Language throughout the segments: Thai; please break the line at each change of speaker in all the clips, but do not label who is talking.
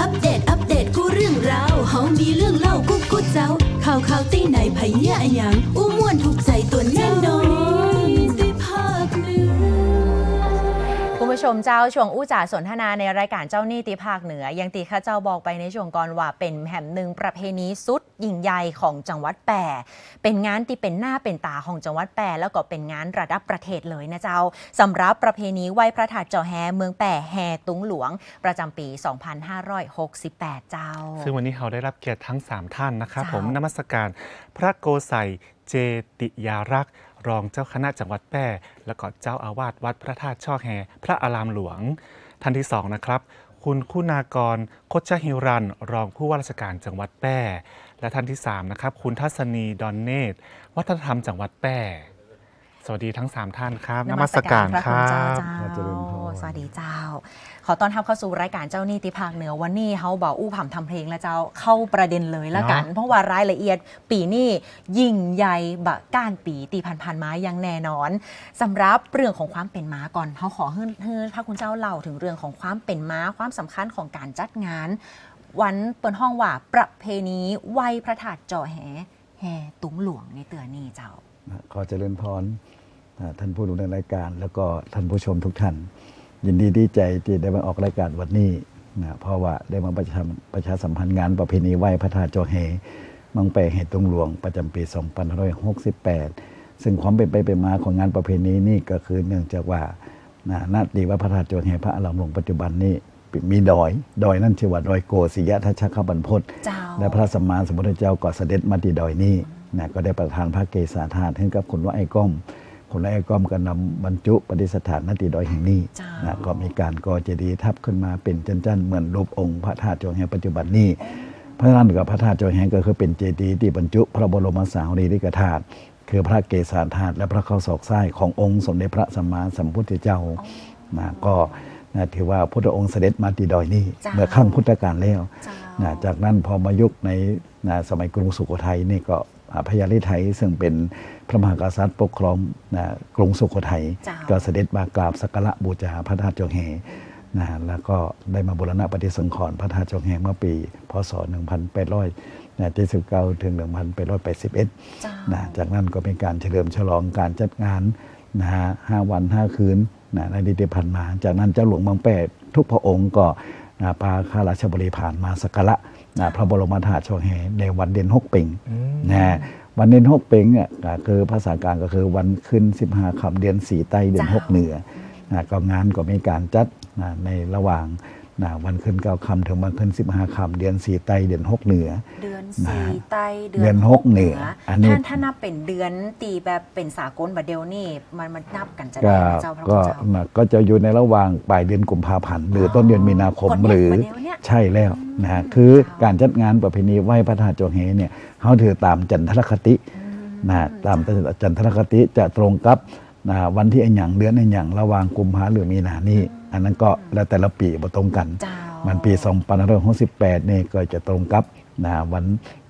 อัปเดต อัปเดต กูเรื่องราว เฮามีเรื่องเล่ากูกูเจ้า ข่าวข่าวตีไหนไผเยอะอยังอู้ มเจ้า
ช่วงอู้จ่าสนทนาในรายการเจ้าหนี้ตีภาคเหนือ ยังตีข้าเจ้าบอกไปในช่วงก่อนว่าเป็นแห่มหนึ่งประเพณีสุดยิ่งใหญ่ของจังหวัดแปรเป็นงานที่เป็นหน้าเป็นตาของจังหวัดแปรแล้วก็เป็นงานระดับประเทศเลยนะเจ้าสำหรับประเพณีไหว้พระธาตุเจ้าแฮเมืองแปรแห่ตุงหลวง ประจำปี 2568 เจ้า
ซึ่งวันนี้เราได้รับเกียรติทั้ง 3 ท่านนะครับผมนมัสการพระโกไสยเจติยารักษ์ รองเจ้าคณะจังหวัดแพร่และก็เจ้าอาวาสวัดพระธาตุช่อแฮพระอารามหลวง ท่านที่สองนะครับคุณคุณากรโคชฮิรัน รองผู้ว่าราชการจังหวัดแพร่และท่านที่สามนะครับคุณทัศนีดอนเนตรวัฒนธรรมจังหวัดแพร่ สวัสดีทั้ง 3 ท่านครับนมัสการค
พะ
รั
คุณเจ้า
บ
เจ้า
เจริญพร
สวัสดีเจ้า ขอต้อนรับเข้าสู่รายการเจ้าหนี้ติภาคเหนือวันนี้เขาบอกอู้ผ่ำทำเพลงแล้วเจ้าเข้าประเด็นเลยละกัน
เนาะ
เพราะว่ารายละเอียดปีนี้ยิ่งใหญ่บะก้านปีตีพันพันม้าอยังแน่นอนสำหรับเรื่องของความเป็นม้าก่อนเขาขอให้ให้พระคุณเจ้าเล่าถึงเรื่องของความเป็นม้าความสำคัญของการจัดงาน วันเปิดห้องว่าประเพณีไหวพระธาตุจ่อแหแห่ตุงหลวงในเตือนี่เจ้า
นะ ขอเจริญพรอ่าท่านผู้ดูในรายการ แล้วก็ท่านผู้ชมทุกท่าน ยินดีดีใจที่ได้มาออกรายการวันนี้นะเพราะว่าได้มาประชาประชาสัมพันธ์งานประเพณีไหว้พระธาตุจอเฮมังแปลเหตุตรงหลวงประจำปี 2568 ซึ่งความเป็นไปเป็นมาของงานประเพณีนี่ก็คือเนื่องจากว่านะนาตีว่าพระธาตุจอเฮพระอารามหลวงปัจจุบันนี้มีดอย ดอยนั่นชื่อว่าดอยโกศิยะทัชคบันพศ
เจ้า
และพระสัมมาสัมพุทธเจ้าก็เสด็จมาที่ดอยนี้ นะก็ได้ประทานพระเกศาธาตุให้กับคุณว่าไอ้ก้อมคุณว่าไอ้ก้อมก็นำบรรจุปฏิสถานณที่ดอยแห่งนี้
เจ้า
นะก็มีการก่อเจดีย์ทับขึ้นมาเป็นจันๆเหมือนรูปองค์พระธาตุจงแห่งปัจจุบันนี้พระนั่นกับพระธาตุจงแห่งก็คือเป็นเจดีย์ที่บรรจุพระบรมสารีริกธาตุคือพระเกศาธาตุและพระเข้าศอกไส้ขององค์สมเด็จพระสัมมาสัมพุทธเจ้านะก็นะถือว่าพระองค์เสด็จมาที่ดอยนี้
เจ้า
เมื่อครั้งพุทธกาลแล้ว
เจ้า
นะจากนั้นพอมายุคในนะสมัยกรุงสุโขทัยนี่ก็อ่า พญาลิไทยซึ่งเป็นพระมหากษัตริย์ปกครองนะกรุงสุโขทัย
จ้า
ก็เสด็จมากราบสักการะบูชาพระธาตุจงแหนะแล้วก็ได้มาบูรณะปฏิสังขรณ์พระธาตุจงแหเมื่อปี พศ 1800นะ79 ถึง 1881
เจ้า
นะจากนั้นก็เป็นการเฉลิมฉลองการจัดงานนะฮะห้าวันห้าคืนนะในที่ได้ผ่านมา จากนั้นเจ้าหลวงเมืองแปดทุกพระองค์ก็นะพาข้าราชบริพารมาสักการะ นะพระบรมธาตุช่อแห่ในวันเดือนหกปิงนะวันเดือนหกปิงอะก็คือภาษากลางก็คือวันขึ้น15ค่ำเดือนสี่ใต้เดือน
เจ้า
หกเหนือนะก็งานก็มีการจัดนะในระหว่าง นะวันขึ้นเก้าค่ำถึงวันขึ้น15ค่ำเดือนสี่ใต้เดือนหกเหนือ
เดือน
นะ
สี่ไต
เดือนหกเหนืออันนี้
ท่านถ้านับเป็นเดือนตีแบบเป็นสากลบัดเดียวนี่มันมันนับกันจะ
ก็
ได้ไหมเจ้าพระคุ
ก็
ณเจ้า
นะก็จะอยู่ในระหว่างปลายเดือนกุมภาพันธ์หรือต้นเดือนมีนาคม
ก่อนเนี่ย
หรือ
ประเดี๋ยวเนี่ย
ใช่แล้วนะฮะคือการจัดงานประเพณีไหว้พระธาตุจงเฮเนี่ยเขาถือตามจันทรคตินะฮะตามจันทรคติจะตรงกับนะวันที่อนหย่างเดือนอนหย่างระหว่างกุมภาหรือมีนานี่ อันนั้นก็แล้วแต่ละปีบ่ตรงกัน
เจ้า
มันปี2568นี่ก็จะตรงกับนะวัน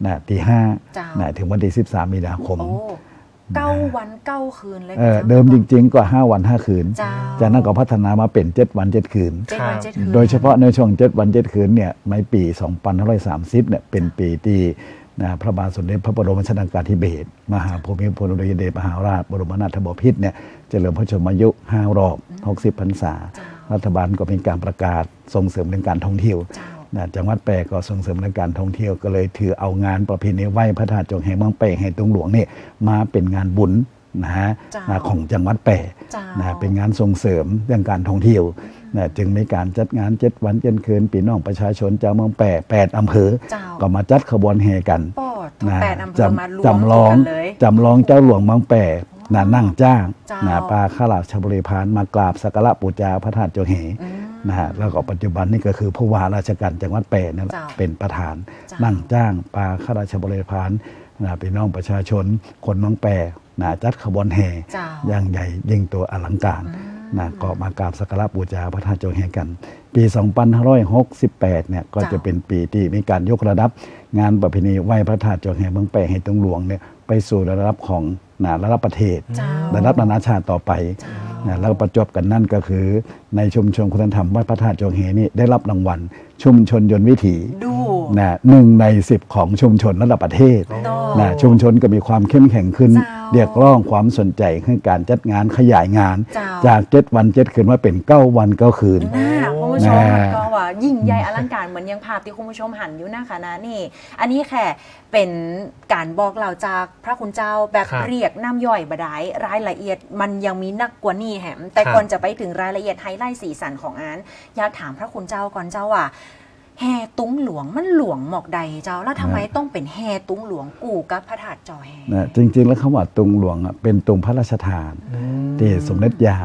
นะที่5
จ้าน
นะถึงวันที่ 13 มีนาคม
โอ้เก้าวันเก้าคืนเลย
เออ
จ้า
เดิมจริง ๆ ก็ 5 วัน 5 คืน
เจ้า
จากนั้นก็พัฒนามาเป็น 7 วัน7คืน
เจ็ดวันเจ็ดคืน
โดยเฉพาะในช่วง 7 วัน 7 คืนเนี่ยในปี 2530เนี่ยเป็นปีที่นะพระบาทสมเด็จพระบรมชนากาธิเบศรมหาภูมิพลอดุลยเดชมหาราชบรมนาถบพิตรเนี่ยเจริญพระชนมายุ 5 รอบ 60 พรรษา รัฐบาลก็เป็นการประกาศส่งเสริมเรื่องการท่องเที่ยว
เจ้า
นะจังหวัดแปรก็ส่งเสริมเรื่องการท่องเที่ยวก็เลยถือเอางานประเพณีไหว้พระธาตุจงแห่เมืองแปรแห่ตรงหลวงเนี่ยมาเป็นงานบุญนะฮะ
เจ้า
นะของจังหวัดแปร
เจ้า
นะเป็นงานส่งเสริมเรื่องการท่องเที่ยวนะจึงมีการจัดงานเจ็ดวันเจ็ดคืนปีน้องประชาชนจากเมืองแปรแปดอำเภอ
เจ้า
ก็มาจัดขบวนแห่กัน
ปอดทั้ง
นะ
แปดอำเภอ
จ
มารวมำ
จำลอง
กันเลย
จำลองเจ้าหลวงเมืองแปร นะนั่งจ้าง
เจ้า
นะปลาข้าราชบริพารมากราบสักการะปูจาพระธาตุจงแห่
อืม
นะฮะแล้วก็ปัจจุบันนี่ก็คือผู้ว่าราชการจังหวัดแปรนั่นแหละ
เจ้า
เป็นประธาน
เจ้า
นั่งจ้างปลาข้าราชบริพารนะพี่น้องประชาชน คนเมืองแปรนะจัดขบวนแห่
เจ้า
อย่างใหญ่ยิ่งตัวอลังการนะก็มากราบสักการะบูชาพระธาตุจงแห่กัน ปี 2568 เนี่ยก็จะ
เจ้า
เป็นปีที่มีการยกระดับงานประเพณีไหว้พระธาตุจงแห่เมืองแปรแห่ตรงหลวงเนี่ย ไปสู่ระดับของนะระดับประเทศ
เจ้า
ระดับนานาชาติต่อไป
เจ้า
นะแล้วประจวบกันนั่นก็คือ ในชุมชนคุณธรรมวัดพระธาตุจงเฮนี่ได้รับรางวัล ชุมชนยนต์วิถี
ดู
นะหนึ่งในสิบของชุมชนระดับประเทศ
โต
นะชุมชนก็มีความเข้มแข็งขึ้น
เจ้า
เรียกร้องความสนใจให้การจัดงานขยายงาน
เจ้า
จากเจ็ดวันเจ็ดคืนว่าเป็นเก้าวันเก้าคืน
น่าคุณ ผู้ชม
แน่
มันก็ว่ายิ่งใหญ่อลังการเหมือนอยังภาพที่คุณผู้ชมหันอยู่นะคะนะนี่ อันนี้แค่เป็นการบอกเราจากพระคุณเจ้าแบบ
ครับ
เรียกน้ำย่อยบดายรายละเอียดมันยังมีนักกว่านี่แหม แต่
ครับ
ก่อนจะไปถึงรายละเอียดไฮไลท์สีสันของอานอยากถามพระคุณเจ้าก่อนเจ้าว่าแห่ตุ้งหลวงมันหลวงหมอกใดเจ้าแล้วทำไมต้องเป็นแห่ตุ้งหลวงกู่กับพระธาตุจอแห่
นะจริง ๆ แล้วคำว่าตุงหลวงอะเป็นตุงพระราชทาน ที่สมเด็จยา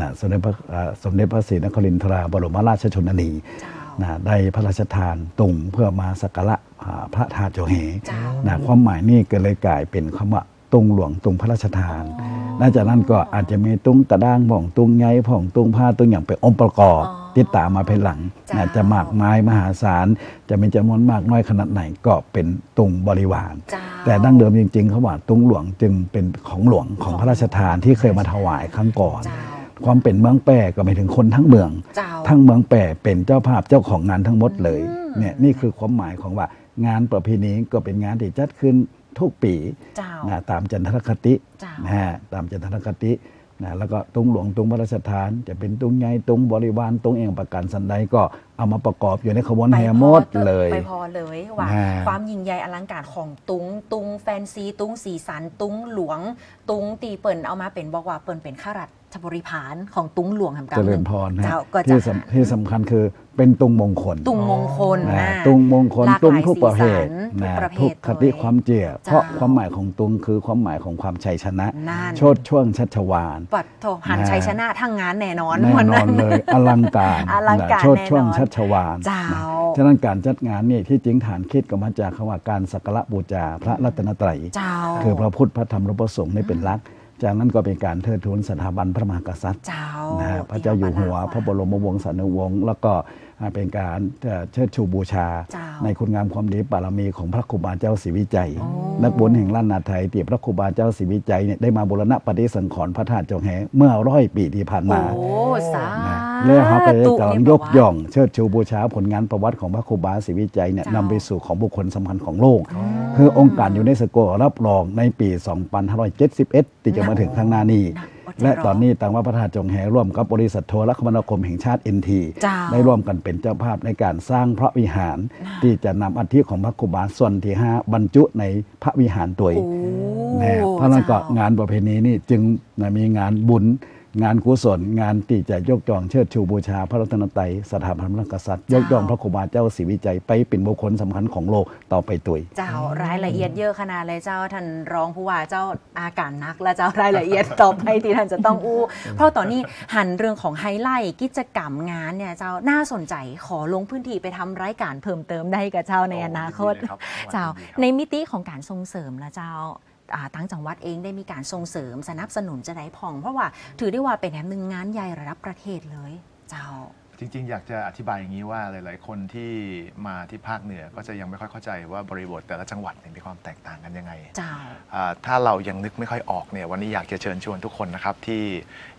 นะสมเด็จพระอ่าสมเด็จพระศรีนครินทราบรมราชชนนี
เจ้า
นะได้พระราชทานตุงเพื่อมาสักการะอ่าพระธาตุโจเฮ
เจ้า
นะความหมายนี่ก็เลยกลายเป็นคำว่าตุงหลวงตุงพระราชทานนอกจากนั้นก็อาจจะมีตุงกระด้างผ่องตุงไงผ่องตุงผ้าตุงอย่างเป็นองค์ประกอบ
อ๋อ
ติดตามมาภายหลัง
จ้า
นะจะมากมายมหาศาล จะมีจำนวนมากน้อยขนาดไหนก็เป็นตุงบริวาร
เจ้า
แต่ดั้งเดิมจริงๆเขาว่าตุงหลวงจึงเป็นของหลวงของพระราชทานที่เคยมาถวายครั้งก่อน
เจ้า
ความเป็นเมืองแปรก็หมายถึงคนทั้งเมือง
เจ้า
ทั้งเมืองแปรเป็นเจ้าภาพเจ้าของงานทั้งหมดเลย
อืม
เนี่ยนี่คือความหมายของว่างานประเพณีก็เป็นงานที่จัดขึ้นทุกปี
เจ้า
นะตามจันทรคติ
เจ้า
นะฮะตามจันทรคตินะแล้วก็ตุงหลวงตุงพระราชทาน จะเป็นตุงใหญ่ตุงบริวารตุงเองประกันสันใดก็เอามาประกอบอยู่ในขบวนแห่หมดเลย
ไปพอเลยว่า
อ่า
ความยิ่งใหญ่อลังการของตุง ตุงแฟนซี ตุงสีสัน ตุงหลวง ตุงตีเปิ่นเอามาเป็นบอกว่าเปิ่นเป็นข้ารา ชบริพารของตุงหลวงทำการ
เจริญพรนะ
เจ้าก็จะ
ที่สำที่สำคัญคือเป็นตุงมงคล
ตุงมงคล
นะ
นะ
ตุงมงคล
หลากหลาย
ตุงทุกประเภท
สีสันทุก
นะ
ประเภท
ทุกคติ
เลย
ความเจีย
เจ้า
เพราะความหมายของตุงคือความหมายของความชัยชนะ
นั่น
โชดช่วงชัชวาน
ปัดโทหัน
นะ
ชัยชนะทั้งงานแน่นอน
แน่
วัน
นอ
นั้น น
เลยอลังการ
อลังการ
นะโชดช่วง
แน่นอน
ชัชวาน
เจ้า
นะฉะนั้นการจัดงานนี่ที่จริงฐานคิดก็มาจากคำว่าการสักการะบูชาพระรัตนตรัย
เจ้า
คือพระพุทธพระธรรมพระประสงค์นี่เป็นหลัก จากนั้นก็เป็นการเทิดทูนสถาบันพระมหากษัตริย์
เจ้า
นะฮะพระเจ้าอยู่หัว พระบรมวงศานุวงศ์แล้วก็อ่า เป็นการเอ่อเชิดชูบูชา
เจ้า
ในคุณงามความดีบารมีของพระครูบาเจ้าศรีวิจัย
โอ้
นักบุญแห่งล้านนาไทยที่พระครูบาเจ้าศรีวิจัยเนี่ยได้มาบูรณะปฏิสังขรณ์พระธาตุจงแหเมื่อร้อยปีที่ผ่านมา
โอ้สา
นะแล้วเขาก็จะ
ธุ
กำลัง
นี่
ย
บ
ก
ว่า
ย่องเชิดชูบูชาผลงานประวัติของพระครูบาศรีวิจัยเนี่ย
เจ้านำ
ไปสู่ของบุคคลสำคัญของโลก คือองค์การยูเนสโกรับรองในปี 2571 ที่จะมาถึงข้างหน้านี้
นะอดใจ
และ
รอ
ตอนนี้ต่างว่าพระธาตุจงแหร่วมกับบริษัทโทรคมนาคมแห่งชาติ NT
เจ้า
ได้ร่วมกันเป็นเจ้าภาพในการสร้างพระวิหาร ที่จะนำอัฐิของพระครูบาส่วนที่ 5 บรรจุในพระวิหารตัวเอง
โอ้
แน่เพราะฉะนั้นก็
เจ้
งานประเพณีนี่จึงมีงานบุญ งานกุศลงานที่จะยกย่องเชิดชูบูชา พระรัตนตรัยสถาบันพระมหากษัตริย์ ยกย่องพระครูบาเจ้าศรีวิจัยไปเป็นบุคคลสำคัญของโลกต่อไปตัวย
เจ้ารายละเอียดเยอะขนาดเลยเจ้าท่านรองผู้ว่าเจ้าอาการนักและเจ้ารายละเอียดต่อไปที่ท่านจะต้องอู้ เพราะตอนนี้หันเรื่องของไฮไลท์กิจกรรมงานเนี่ยเจ้าน่าสนใจขอลงพื้นที่ไปทำรายการเพิ่มเติมได้กับเจ้าในอนาคต
ยินดีเลยครับ
เจ้า
ยินดีครับ
ในมิติของการส่งเสริมละเจ้า อ่าตั้งจังหวัดเองได้มีการส่งเสริมสนับสนุนจะได้พอง เพราะว่าถือได้ว่าเป็นแหนมหนึ่งงานใหญ่ระดับประเทศเลย เจ้า
จริง ๆ อยากจะอธิบายอย่างนี้ว่าหลาย ๆ คนที่มาที่ภาคเหนือก็จะยังไม่ค่อยเข้าใจว่าบริบทแต่ละจังหวัดเนี่ยมีความแตกต่างกันยังไง
เจ้า
อ่าถ้าเรายังนึกไม่ค่อยออกเนี่ยวันนี้อยากจะเชิญชวนทุกคนนะครับที่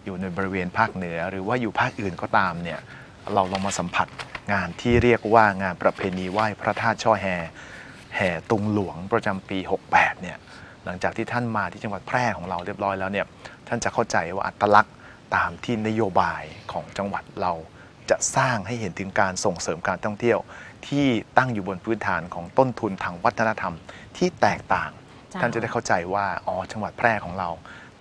อยู่ในบริเวณภาคเหนือ หรือว่าอยู่ภาคอื่นก็ตามเนี่ยเราลองมาสัมผัสงานที่เรียกว่างานประเพณีไหว้พระธาตุช่อแฮแห่ตุงหลวงประจำปี 68เนี่ย หลังจากที่ท่านมาที่จังหวัดแพร่ของเราเรียบร้อยแล้วเนี่ยท่านจะเข้าใจว่าอัตลักษณ์ตามที่นโยบายของจังหวัดเราจะสร้างให้เห็นถึงการส่งเสริมการท่องเที่ยว ที่ตั้งอยู่บนพื้นฐานของต้นทุนทางวัฒนธรรมที่แตกต่าง
เจ้า
ท่านจะได้เข้าใจว่าอ๋อจังหวัดแพร่ของเรา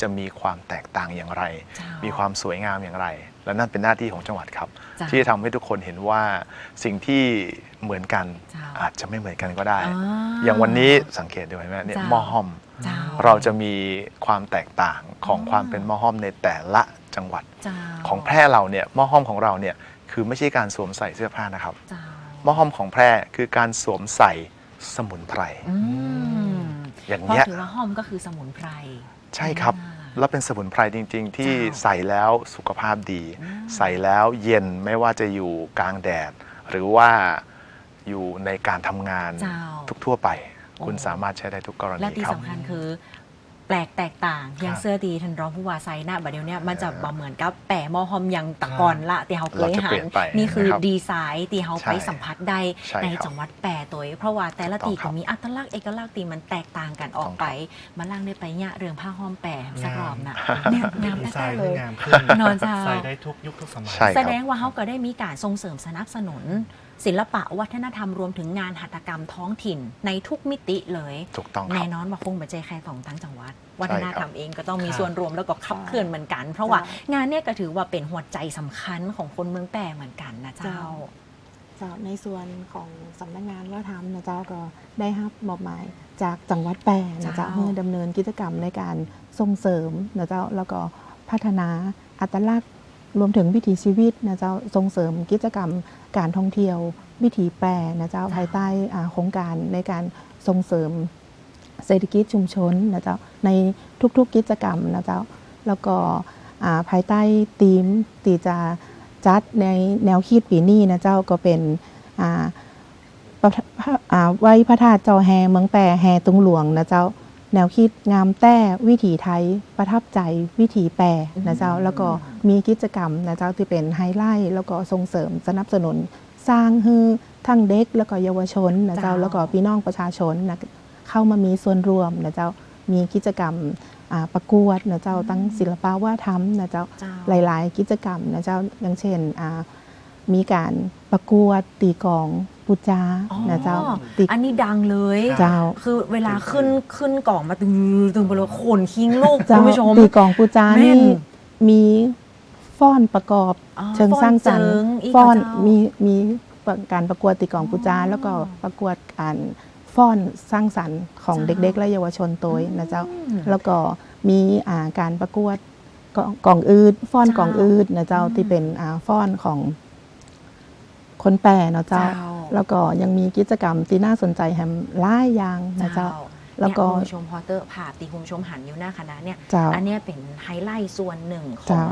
จะมีความแตกต่างอย่างไร
เจ้า
มีความสวยงามอย่างไร และนั่นเป็นหน้าที่ของจังหวัดครับ
เจ้า
ที่จะทำให้ทุกคนเห็นว่าสิ่งที่เหมือนกัน
เจ้า
อาจจะไม่เหมือนกันก็ได้
อ่า
อย่างวันนี้สังเกตดูเห็นไหมเนี่ย
เจ้า
หม้อห้อม
เจ้า
เราจะมีความแตกต่างของ
อ่า
ความเป็นหม้อห้อมในแต่ละจังหวัด
เจ้า
ของแพร่เราเนี่ยหม้อห้อมของเราเนี่ยคือไม่ใช่การสวมใส่เสื้อผ้านะครับ
เจ้า
หม้อห้อมของแพร่คือการสวมใส่สมุนไพร
อืม
อย่าง
เพราะ
เงี้ย
ถือว่าห้อมก็คือสมุนไพร
ใช่ครับ
อ่า
แล้วเป็นสมุนไพรจริง ๆ ที่
เจ้า
ใส่แล้วสุขภาพดี
อืม
ใส่แล้วเย็นไม่ว่าจะอยู่กลางแดด หรือว่าอยู่ในการทำงาน
เจ้า
ทุกทั่วไป
โอ้
คุณสามารถใช้ได้ทุกกรณี
และที่
ครับ
สำคัญคือ แปลกแตกต่างอย่างเสื้อดีทันร้องผู้ว่าไซนะบัดเดี๋ยวเนี้ยมันจะบ่เหมือนกับแปะหมอหอมยังตะกอนละที่เขาเคย
เราจะ
หั
เปลี่
น
ยนไป
นี่คือ
นะครับ
ดีไซน์ที่เขา
ใช่
ไปสัมผัสได้
ใช่
ใน
ครับ
จังหวัดแปะตัวเองเพราะว่าแต่ละ
ถู
ตี
กต้องครั
ก็
บ
มีอัตลักษณ์เอกลักษณ์ตีมันแตกต่างกันออกไปมาล่างได้ไปเนี่ยเรื่องผ้าห้อมแปะสักรอบนะเนี่ยงาม
ดีไซ
แท้
น์
ๆเล
ที่
ย
งามขึ้น
นอนเจ้า
ใส่ได้ทุกยุคทุกสมัย
ใช่
แสดงว่าเขาก็ได้มีการส่งเสริมสนับสนุน ศิลปะวัฒนธรรมรวมถึงงานหัตถกรรมท้องถิ่นในทุกมิติเลย
ถูกต้องค
แน่
รับ
นอนว่าคงบัจเจแค่ของทั้งจังหวัด วัฒนธรรมเองก็ต้องมี
ครับ
ส่วนรวมแล้วก็ขับเคลื่อนเหมือนกัน เพราะว่างานเนี้ยก็ถือว่าเป็นหัวใจสำคัญของคนเมืองแปรเหมือนกันนะเจ้า
เจ้าในส่วนของสำนักงานวัฒนธรรมนะเจ้าก็ได้รับมอบหมายจากจังหวัดแปรนะเจ้า
เจ้า
เพื่อดำเนินกิจกรรมในการส่งเสริมนะเจ้าแล้วก็พัฒนาอัตลักษณ์รวมถึงวิถีชีวิตนะเจ้าส่งเสริมกิจกรรม การท่องเที่ยววิถีแปรนะเจ้าภายใต้อ่าโครงการในการส่งเสริมเศรษฐกิจชุมชนนะเจ้าในทุกๆกิจกรรมนะเจ้าแล้วก็อ่าภายใต้ธีมที่จะจัดในแนวคิดปีนี้นะเจ้าก็เป็นอ่าประทะอ่าไหว้พระธาตุจอแฮเมืองแปรแฮตุงหลวงนะเจ้า แนวคิดงามแต้วิถีไทย ประทับใจวิถีแปรนะเจ้าแล้วก็มีกิจกรรมนะเจ้าที่เป็นไฮไลท์แล้วก็ส่งเสริมสนับสนุน สร้างให้ทั้งเด็กแล้วก็เยาวชนนะเจ้า
เจ้า
แล้วก็พี่น้องประชาชนนะเข้ามามีส่วนร่วมนะเจ้ามีกิจกรรมอ่าประกวดนะเจ้าตั้งศิลปะว่าทำนะเจ้า
เจ้า
หลาย ๆ กิจกรรมนะเจ้าอย่างเช่นอ่ามีการประกวดตีกลอง ปูจา
อ๋อ
นะเจ้าตี
อันนี้ดังเลย
เจ้า
คือเวลาขึ้นขึ้นกล่องมาตึงตึงไปเลยขนคิงลูก
เจ้า
คุณผู้ชม
ตีกลองปูจา
แม่
นี่
น
มีฟ้อนประกอบ
อ๋อ
เชิงสร้างสรรค์
ฟ้อนเจิงอีก
ฟ้อน
เหรอเจ้ามี
มีมีการประกวดตีกลองปูจาแล้วก็ประกวดการฟ้อนสร้างสรรค์ของ
เจ้า
เด็ก ๆ และเยาวชนตัวนะเจ้า
อืม
แล้วก็มีอ่าการประกวดกองกองอืดฟ้อน
เจ้าก
องอืดนะเจ้า
อืม
ที่เป็นอ่าฟ้อนของคนแปรเนาะเจ้า
เจ้า
แล้วก็ยังมีกิจกรรมที่น่าสนใจแฮมหลายอย่างนะเจ้าแล้วก็
เนี่ยคุณผู้ชมพอเตอร์ภาพตีคุณผู้ชมหันอยู่หน้าคณะเนี่ย
เจ้า
อันเนี้ยเป็นไฮไลท์ส่วนหนึ่งขอ
เจ้า
ง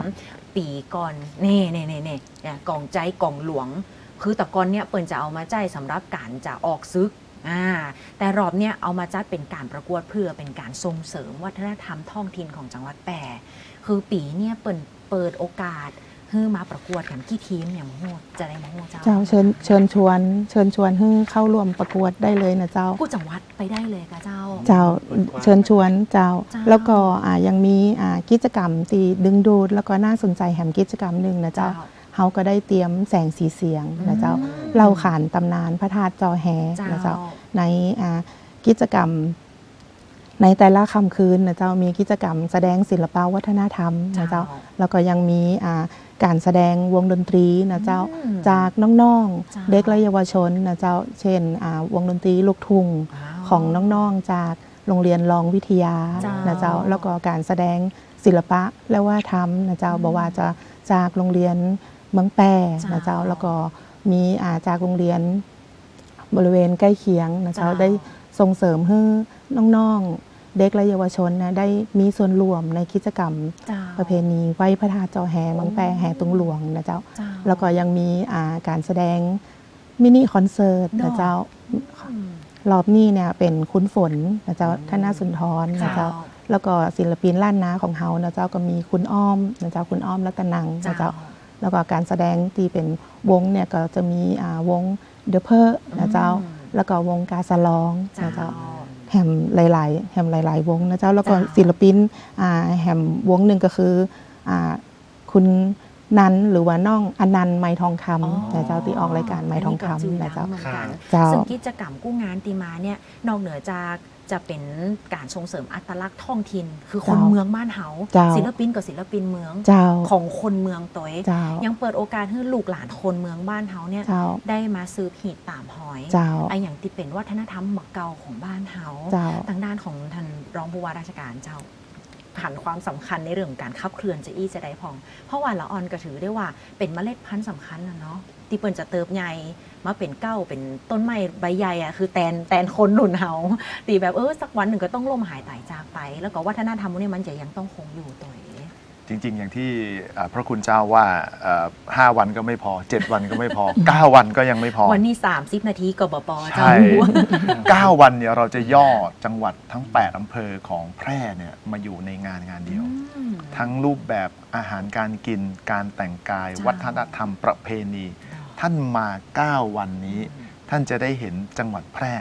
ปีก่อนเน่เน่เน่เน่เนี่ยกล่องใจกล่องหลวง คือแต่ก่อนเนี่ยเปิ่นจะเอามาใจายสำหรับการจะออกซึกอ่าแต่รอบเนี่ยเอามาจัดเป็นการประกวดเพื่อเป็นการส่งเสริมวัฒนธรรมท้องถิ่นของจังหวัดแปรคือปีเนี่ยเปิ่นเปิดโอกาส ให้มาประกวดกันกี่ทีมเนี่ยมะโหดจะได้มะโหดเจ้า
เจ้าเชิญเชิญชวนเชิญชวนให้เข้าร่วมประกวดได้เลยนะเจ้า
ผู้จังหวัดไปได้เลยกะเจ้า
เจ้าเชิญชวนเจ้า
เจ้า
แล้วก็อ่ายังมีอ่ากิจกรรมตีดึงดูดแล้วก็น่าสนใจแหมกิจกรรมหนึ่งนะเจ้าเขาก็ได้เตรียมแสงสีเสียงนะเจ้า
อืม
เราขานตำนานพระธาตุจอแฮ
เจ้า
นะเจ้า ในอ่ากิจกรรม ในแต่ละค่ำคืนนะเจ้ามีกิจกรรมแสดงศิลปวัฒนธรรมนะเจ้า แล้วก็ยังมีอ่า การแสดงวงดนตรีนะเจ้า
อืม
จากน้อง
เจ้า
ๆเด็กและเยาวชนนะเจ้าเช่นอ่าวงดนตรีลูกทุ่ง
ว้าว
ของน้องๆจากโรงเรียนรองวิทยา
เจ้า
นะเจ้าแล้วก็การแสดงศิลปะและว่าทำนะเจ้า
อืม
บอกว่าจะจากโรงเรียนเมืองแปร
เจ้า
นะเจ้าแล้วก็มีอ่าจากโรงเรียนบริเวณใกล้เคียงนะเจ้า
เจ้า
ได้ส่งเสริมให้น้องๆ เด็กและเยาวชนนะได้มีส่วนร่วมในกิจกรรม
เจ้า
ประเพณีไหว้พระธาตุจอแฮเมืองแปรแห่ตุงหลวงนะเจ้า
เจ้า
แล้วก็ยังมีอ่าการแสดงมินิคอนเสิร์ต
เนอะ
นะเจ้า
อืม
รอบนี้เนี่ยเป็นคุ้นฝนนะเจ้าท่านนาสุนทรนะ
เจ้า
เจ้าแล้วก็ศิลปินล้านนาของเฮานะเจ้าก็มีคุณอ้อมนะเจ้าคุณอ้อมรัตนังนะเจ้าแล้วก็การแสดงที่เป็นวงเนี่ยก็จะมีอ่าวงเดอะเพอร์นะเจ้า
อืม
แล้วก็วงกาสะลอง
เจ้า
นะเจ้า แฮมหลายๆแฮมหลาย ๆ วงนะเจ้าแล้วก็
เจ้า
ศิลปินอ่าแฮมวงหนึ่งก็คืออ่าคุณนันหรือว่าน้องอนันต์ไม้ทองคำนะเจ้าที่ออกรายการไม้ทองคำนะเจ้า
เหมือนกัน
เจ้า
ซึ่งกิจกรรมกู้งานตีมาเนี่ยนอกเหนือจาก จะเป็นการส่งเสริมอัตลักษณ์ท้องถิ่นคือคน
เจ้า
เมืองบ้านเฮา
เจ้า
ศิลปินกับศิลปินเมือง
เจ้า
ของคนเมืองตัวเอง
เจ้า
ยังเปิดโอกาสให้ลูกหลานคนเมืองบ้านเฮาเนี่ย
เจ้า
ได้มาซื้อผีตามหอย
เจ้า
ไออย่างที่เป็นวัฒนธรรมหมักเก่าของบ้านเฮา
เจ้า
ทางด้านของท่านรองผู้ว่าราชการเจ้าผ่านความสำคัญในเรื่องของการขับเคลื่อนจะอี้จะได้พอง เพราะว่าละออนก็ถือได้ว่าเป็นเมล็ดพันธุ์สำคัญนะเนาะที่เปิ่นจะเติบใหญ่ มาเป็นเก้าเป็นต้นไม้ใบใหญ่อะคือแตนแตนคนหนุนเฮาตีแบบเออสักวันหนึ่งก็ต้องล่มหายตายจากไป แล้วก็วัฒนธรรมพวกนี้มันจะยังต้องคงอยู่ตัวเอง
จริง ๆ อย่างที่อ่าพระคุณเจ้าว่าเอ่อห้าวันก็ไม่พอ 7 วันก็ไม่พอ 9 วันก็ยังไม่พอ
วันนี้ 30 นาทีกบปเจ้า
ใช่
หัว
9วันเนี่ยเราจะย่อจังหวัดทั้ง 8อำเภอของแพร่เนี่ยมาอยู่ในงานงานเดียว ทั้งรูปแบบอาหารการกินการแต่งกาย
จ้า
วัฒนธรรมประเพณี ท่านมา 9 วันนี้ ท่านจะได้เห็นจังหวัดแพร่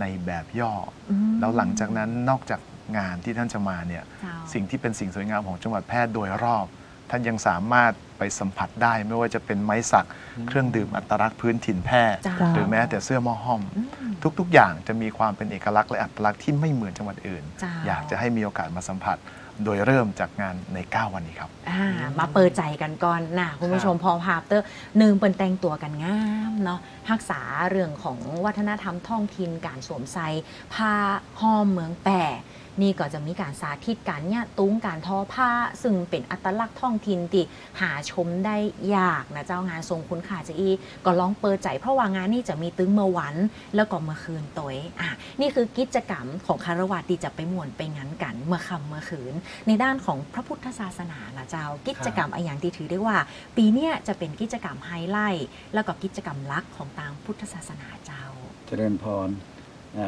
ในแบบย่ออ
ม
แล้วหลังจากนั้นนอกจากงานที่ท่านจะมาเนี่ย
เจ้า
สิ่งที่เป็นสิ่งสวยงามของจังหวัดแพร่โดยรอบ ท่านยังสามารถไปสัมผัสได้ไม่ว่าจะเป็นไม้สัก เครื่องดื่มอัตลักษณ์พื้นถิ่นแพร่
จ้า
หรือแม้แต่เสื้อหม้อห้อม
อืม
ทุกๆ อย่างจะมีความเป็นเอกลักษณ์และอัตลักษณ์ที่ไม่เหมือนจังหวัดอื่น
จ้า
อยากจะให้มีโอกาสมาสัมผัส โดยเริ่มจากงานใน 9 วันนี้ครับ
อ่ามาเปิดใจกันก่อนนะคุณผู้ชมพอภาพเตอร์หนึ่งเป็นแต่งตัวกันงามเนาะรักษาเรื่องของวัฒนธรรมท้องถิ่นการสวมใส่ผ้าห้อมเมืองแปะ นี่ก็จะมีการสาธิตการเนี่ยตุ้งการทอผ้า ซึ่งเป็นอัตลักษณ์ท้องถิ่นที่หาชมได้ยากนะเจ้างานทรงคุณค่าจะอีก็ลองเปิดใจเพราะว่างานนี่จะมีตึงเมื่อวัน แล้วก็เมื่อคืนตัวอะนี่คือกิจกรรมของคารวะที่จะไปมวนไปงั้นกันเมื่อค่ำเมื่อคืน ในด้านของพระพุทธศาสนาละเจ้ากิจกรรมอย่างที่ถือได้ว่า ปีเนี้ยจะเป็นกิจกรรมไฮไลท์แล้วก็กิจกรรมลักของทางพุทธศาสนาเจ้า
เจริญพร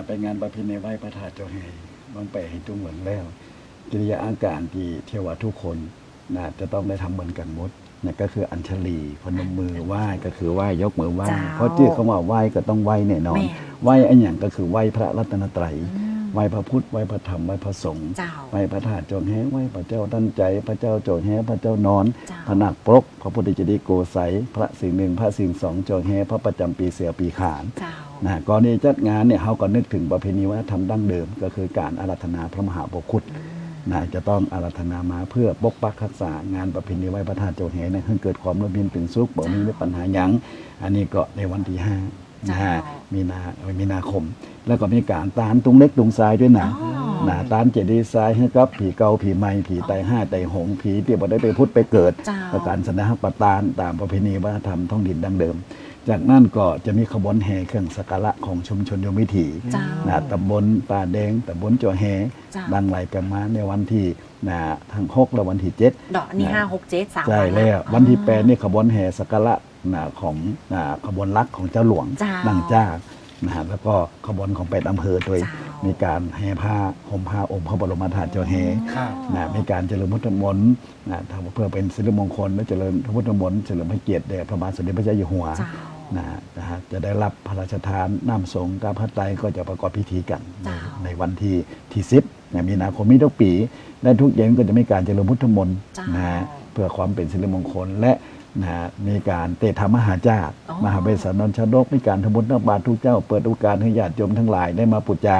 เป็นงานประเพณีไหว้พระธาตุเจ้าแห่ บางแปะให้จุงเหมือนแล้ว กิริยาอาการที่เทวาทุกคนนะจะต้องได้ทำเหมือนกันหมดนั่นก็คืออัญชลีพนมมือไหว้ก็คือไหว้ยกมือไหว้
เจ้า
เพราะชื่อเขาว่าไหว้ก็ต้องไหว้แน่นอน
แม่
ไหว้อันอย่างก็คือไหว้พระรัตนตรัย
อืม
ไหว้พระพุทธไหว้พระธรรมไหว้พระสงฆ์
เจ้า
ไหว้พระธาตุจงแห้ไหว้พระเจ้าตั้นใจ พระเจ้าโจงแห้พระเจ้านอน
เจ้า
พระนักปรก พระพุทธเจดีย์โกไสยพระสิ่งหนึ่งพระสิ่งสองโจงแห้พระประจำปีเสือปีขาน
เจ้า
นะก่อนที่จัดงานเนี่ยเขาก็นึกถึงประเพณีวัฒนธรรมดั้งเดิม ก็คือการอาราธนาพระมหาโพธิ์คุณนะจะต้องอาราธนามาเพื่อปกปักรักษางานประเพณีไหว้พระธาตุเจ้าแห่เนี่ยให้เกิดความร่มเย็นเป็นสุขบอกมีปัญหาหยัง อันนี้ก็ในวันที่ห้านะฮะ
เจ้า
มีนามีนาคม แล้วก็มีการตานตุงเล็กตุงทรายด้วยนะ
อ๋อ
หนาตานเจดีย์ทรายให้กับผีเกาผีไม้ผีไตห้าไตหงผีที่บ่ได้ไปพุทธไปเกิด
เจ้า
ประการสนะปตานตามประเพณีวัฒนธรรมท้องถิ่นดั้งเดิม จากนั้นก็จะมีขบวนแห่เครื่องสักการะของชุมชนโยมวิถี
เจ้า
นะตำบลป่าแดงตำบลจัวแห่
เจ้า
ดังไหลกันมาในวันที่นะทางหกและวันที่เจ็ด
ดอกนี่ห้าหกเจ็ดสาม
ใช่
วัน
แล้วะ วันที่แปดนี่ขบวนแห่สักการะนะของนะขบวนรักของเจ้าหลวง
เจ้า
ดังจ้านะฮะแล้วก็ขบวนของแปดอำเภอโดย
เจ้ามี
มีการแห่ผ้าห่มผ้าอมพระบรมธาตุเจ้าแห่
ครับ
นะมีการเจริญพุทธมนต์นะทำเพื่อเป็นสิริมงคลและเจริญพระพุทธมนต์เฉลิมพระเกียรติแด่พระบาทสมเด็จพระเจ้าอยู่หัว
เจ้า
นะนะฮะจะได้รับพระราชทานน้ำสงฆ์กับพระไตรก็จะประกอบพิธีกัน ใน
เจ้า
ในวันที่ที่สิบนะมีนาคมนี้ทุกปี และทุกเย็นก็จะมีการเจริญพุทธมนต์
เจ้า
นะฮะเพื่อความเป็นสิริมงคลและนะฮะมีการเตะธรรมมหาจารย์
อ๋อ
มหาเวสสันนชาดกมีการทำบุญตักบาตรทุกเจ้า เปิดโอกาสให้ญาติโยมทั้งหลายได้มาปุจจา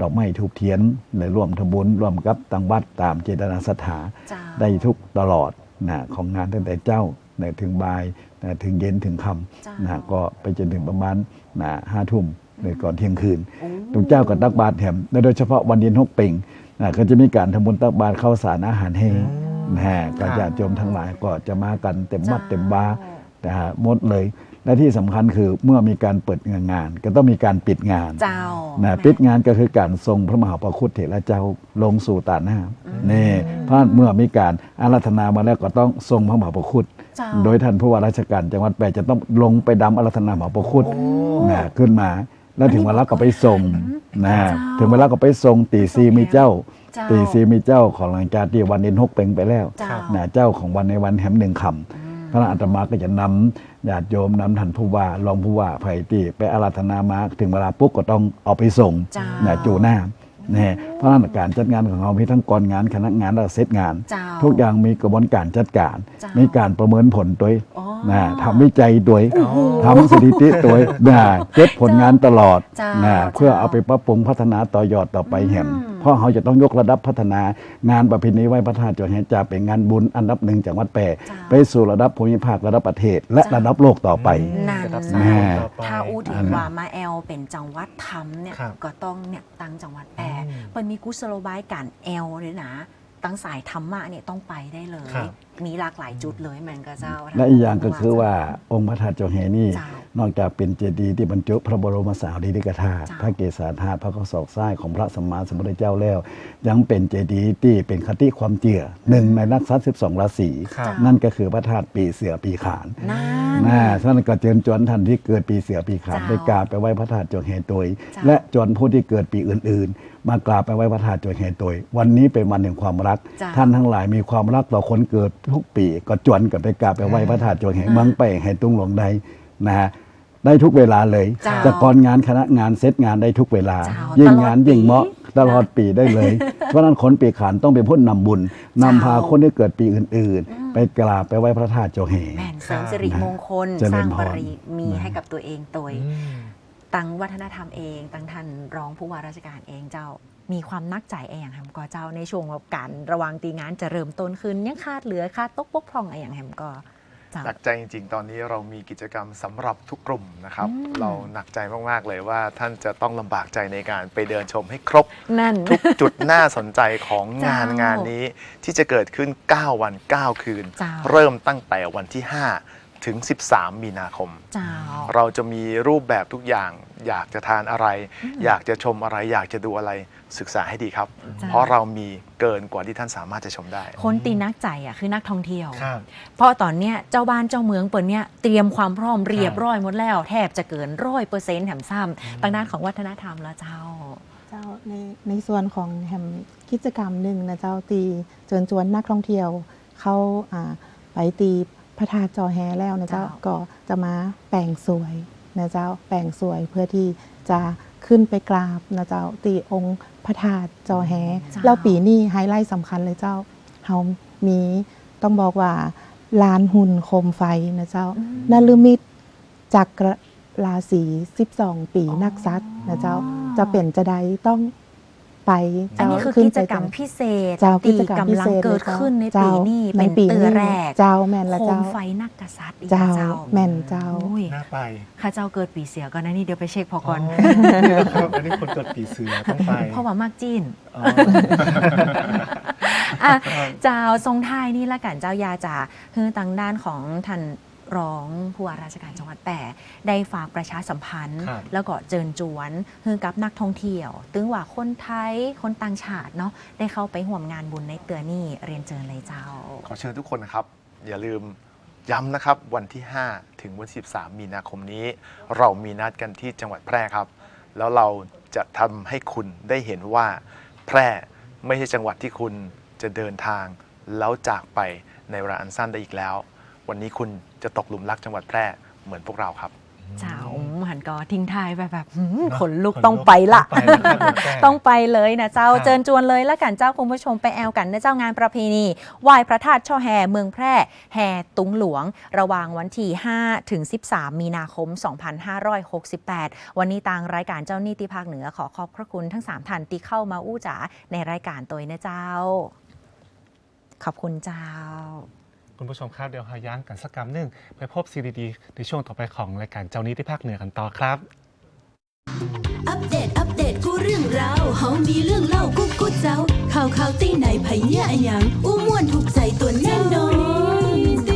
ดอกไม้ทูบเทียนในร่วมทำบุญร่วมกับตังวัดตามเจตนาศรัทธา
เจ้า
ได้ทุกตลอดนะของงานตั้งแต่เจ้านะถึงบ่ายนะ ถึงเย็นถึงค่
เจ้าำ
นะก็ไปจนถึงประมาณนะห้าทุ่มในก่อนเที่ยงคืน
โอ้
ทุกเจ้าก็ตักบาตรแถมและโดยเฉพาะวันเย็นหกเป่งนะก็จะมีการทำบุญตักบาตรข้าวสารอาหารแห้งนะฮะก็ญาติโยมทั้งหลายก็จะมากันเต็มวัดเต็มบานะฮะหมดเลย และที่สำคัญคือเมื่อมีการเปิดงานงาน ก็ต้องมีการปิดงาน
เจ้า
นะปิดงานก็คือการทรงพระมหาประคุณเถระเจ้าลงสู่ตาหน้านี่เพราะเมื่อมีการอาราธนามาแล้วก็ต้องทรงพระมหาประคุณ
เจ้า
โดยท่านผู้ว่าราชการจังหวัดแปรจะต้องลงไปดำอาราธนามหาประคุณนะขึ้นมา แล้วถึงเวลาก็ไปส่งนะ
เจ้า
ถึงเวลาก็ไปส่งตีซีมีเจ้า
เจ้า
ตีซีมีเจ้าของหลังจากที่วันเย็นหกเป็งไปแล้ว
เจ้า
นะเจ้าของวันในวันแหมหนึ่งคำพระอาตมาก็จะนำญาติโยมนำท่านผู้ว่ารองผู้ว่าไผ่ตีไปอาราธนามาถึงเวลาปุ๊บก็ต้องเอาไปส่ง
เจ้า
นะจูหน้าเนี่ยเพราะฉะนั้นการจัดงานของเรามีทั้งกรงานคณะงานและเซตงาน
เจ้า
ทุกอย่างมีกระบวนการจัดการ
เจ้ามี
มีการประเมินผลตัว
อ๋อ
นะทำวิจัยตัวทำสถิติตัวนะเก็บผลงานตลอด
เจ้า
นะเพื่อเอาไปปรับปรุงพัฒนาต่อยอดต่อไปแหมเพ ราะเขาจะต้องยกระดับพัฒนางานประเพณีไหว้พระธาตุจอแหจะเป็นงานบุญอันดับหนึ่งจังหวัดแปร
เจ้า
ไปสู่ระดับภูมิภาคระดับประเทศ และระดับโลกต่อไป
นั่น
จะรับ
นะ
แม่
ต่อไป
ถ้าอู้ถึ
อั
ง
นนั้น
ว่ามาแอลเป็นจังหวัดทำเนี่ย
ครับ
ก็ต้องเนี่ยตังจังหวัดแปร
อืม
มันมีกุศโลบายการแอลเลยนะ ตั้งสายธรรมะเนี่ยต้องไปได้เลย
ครับ
มีหลากหลายจุดเลยแมนก็เจ้า
และอีกอย่างก็คือว่าองค์พระธาตุเจาแหนี่
เจ้า
นอกจากเป็นเจดีย์ที่บรรจุพระบรมสารีริกธาตุ
เจ้า
พระเกศาธาตุพระข้อศอกซ้ายของพระสัมมาสัมพุทธเจ้าแล้ว ยังเป็นเจดีย์ที่เป็นคติความเจือหนึ่งในนักซัดสิบสองราศี
ครับ
นั่นก็คือพระธาตุปีเสือปีขาน
นั่
น่านท่านก็เจิญจวนท่านที่เกิดปีเสือปีขาน
เจ้า
ได้กราบไปไหว้พระธาตุเจาแหตย
เจ้า
และจวนผู้ที่เกิดปีอื่น ๆ มากราบไปไหว้พระธาตุเจาแหตยวันนี้เป็นวันแห่งความรัก
เจ้า
ท่านทั้งหลายมีความรักต่อคนเกิดทุกปีก็จวนกันไปกราบไปไหว้พระธาตุเจาแหเมืองไปให้ตุงหลวงใดนะฮะได้ทุกเวลาเลย
เจ้า
จะกรงานคณะงานเซตงานได้ทุกเวลา
เจ้า
ยิ่ง
ตลอด
งานยิ่งเหมาะ
ปี
ตลอดปีได้เลย เพราะฉะนั้นคนปีขานต้องเป็นผู้นำบุญนำพาคนที่เกิดปีอื่น ๆ ไปกราบไปไหว้พระธาตุเจาแห
แม่นเสริมสิริมงคล
เจริญ
สร้าง
พ
บ
รา
รมี
นะ
ให้กับตัวเองตัว
อืม
ตั้งวัฒนธรรมเอง ตั้งท่านรองผู้ว่าราชการเองเจ้า มีความนักใจเองอย่างแฮมก็เจ้าในช่วงของการระวังตีงานจะเริ่มต้นขึ้นยังคาดเหลือคาดตกบกพร่องอะไรอย่างแฮมก็เจ้า
หนักใจจริง ๆ ตอนนี้เรามีกิจกรรมสำหรับทุกกลุ่มนะครับ
อืม
เราหนักใจมาก ๆ เลยว่าท่านจะต้องลำบากใจในการไปเดินชมให้ครบ
นั่น
ทุกจุดน่าสนใจของงาน
เจ้าง
งานนี้ที่จะเกิดขึ้น 9 วัน 9 คืน
เจ้า
เริ่มตั้งแต่วันที่ 5 ถึง 13 มีนาคม
เจ้า
เราจะมีรูปแบบทุกอย่าง อยากจะทานอะไร อยากจะชมอะไร อยากจะดูอะไรศึกษาให้ดีครับ
จ้ะ
เพราะเรามีเกินกว่าที่ท่านสามารถจะชมได้
คนตีนักใจอะคือนักท่องเที่ยว
ครับ
เพราะตอนเนี้ยเจ้าบ้านเจ้าเมืองเปิดเนี้ยเตรียมความพร้อมเรียบร้อยหมดแล้ว แทบจะเกินร้อยเปอร์เซ็นต์แถมซ้ำทางด้านของวัฒนธรรมแล้วเจ้า
เจ้าในในส่วนของแฮมกิจกรรมหนึ่งนะเจ้าตีเชิญชวนนักท่องเที่ยว เขาอ่าไปตี พระธาตุจอแฮแล้วนะเจ้า
เจ้า
ก็จะมาแปลงสวยนะเจ้าแปลงสวยเพื่อที่จะขึ้นไปกราบนะเจ้าตีองค์พระธาตุจอแฮ
เจ้า
แล้วปีนี้ไฮไลท์สำคัญเลยเจ้าเฮามีต้องบอกว่าลานหุ่นโคมไฟนะเจ้า
อืม
นลมิตจักรราศี12 ปีนักซัดนะเจ้าจะเป็นจะใดต้อง ไป
อัน
เจ้า
นี้คือ
ขึ้
กิ
น
จ
ไป
กรรม
ตง
พิเศษ
เจ้ากิ
ตี
จกรรมพิ
กำลั
เศ
ง
ษ
เกิด
ลยจ้า
ขึ้นในปี
เจ้า
นี้
ใน
เป็น
ปี
เตือแรก
เจ้าแม่นละ
โค
เจ้า
มไฟนักกษัตริย์อีก
เจ้า
เจ้า
แม่นเจ้า
อุ้ย
น่าไป
ข้าเจ้าเกิดปีเสียก่อนนะนี่เดี๋ยวไปเช็คพอก่อน
นี่นะครับอันนี้คนเกิดปีเสือต้องไป
เพราะว่ามากจีน
อ๋อ
อะเจ้าทรงไทายนี่ละกันเจ้ายาจ่าคือทางด้านของท่าน รองผู้ว่าราชการจังหวัดแปรได้ฝากประชาสัมพันธ์
ครับ
แล้วก็เจิญจวนคือกับนักท่องเที่ยว ตึงว่าคนไทยคนต่างชาติเนาะได้เข้าไปห่วมงานบุญในเตือนี่เรียนเจิญเลยเจ้า
ขอเชิญทุกคนนะครับ อย่าลืมย้ำนะครับ วันที่ 5 ถึงวันที่13 มีนาคมนี้ เรามีนัดกันที่จังหวัดแพร่ครับ แล้วเราจะทำให้คุณได้เห็นว่า แพร่ไม่ใช่จังหวัดที่คุณจะเดินทาง แล้วจากไปในเวลาอันสั้นได้อีกแล้ว วันนี้คุณจะตกหลุมรักจังหวัดแพร่เหมือนพวกเราครับ
เจ้าหันก็ทิ้งท้ายไปแบบหืม
เนอะ
ขนลุก
ขนลุก
ต้องไปละ
ต้องไปนะครับ
ต้องไปเลยนะเจ้า
ครับ
เจิญจวนเลยแล้วกันเจ้าคุณผู้ชมไปแอลกันนะเจ้างานประเพณีไหว้พระธาตุช่อแห่เมืองแพร่ แห่ตุงหลวง ระหว่างวันที่ 5 ถึง 13 มีนาคม 2568 วันนี้ตางรายการเจ้าหนี้ที่ภาคเหนือขอขอบพระคุณทั้ง 3ท่านที่เข้ามาอู้จ๋าในรายการตัวนะเจ้า ขอบคุณเจ้า
คุณผู้ชมครับเดี๋ยวหาย้างกันสักกรรมนึงไปพบซีดีในช่วงต่อไปของรายการเจ้านี้ที่ภาคเหนือกันต่อครับ
อัปเดต อัปเดตกูเรื่องราวเฮามีเรื่องเล่ากูกูเจ้าข่าวข่าวตีไหนไยอย่งอู้ม่วนถูกใจตัวแน่นอน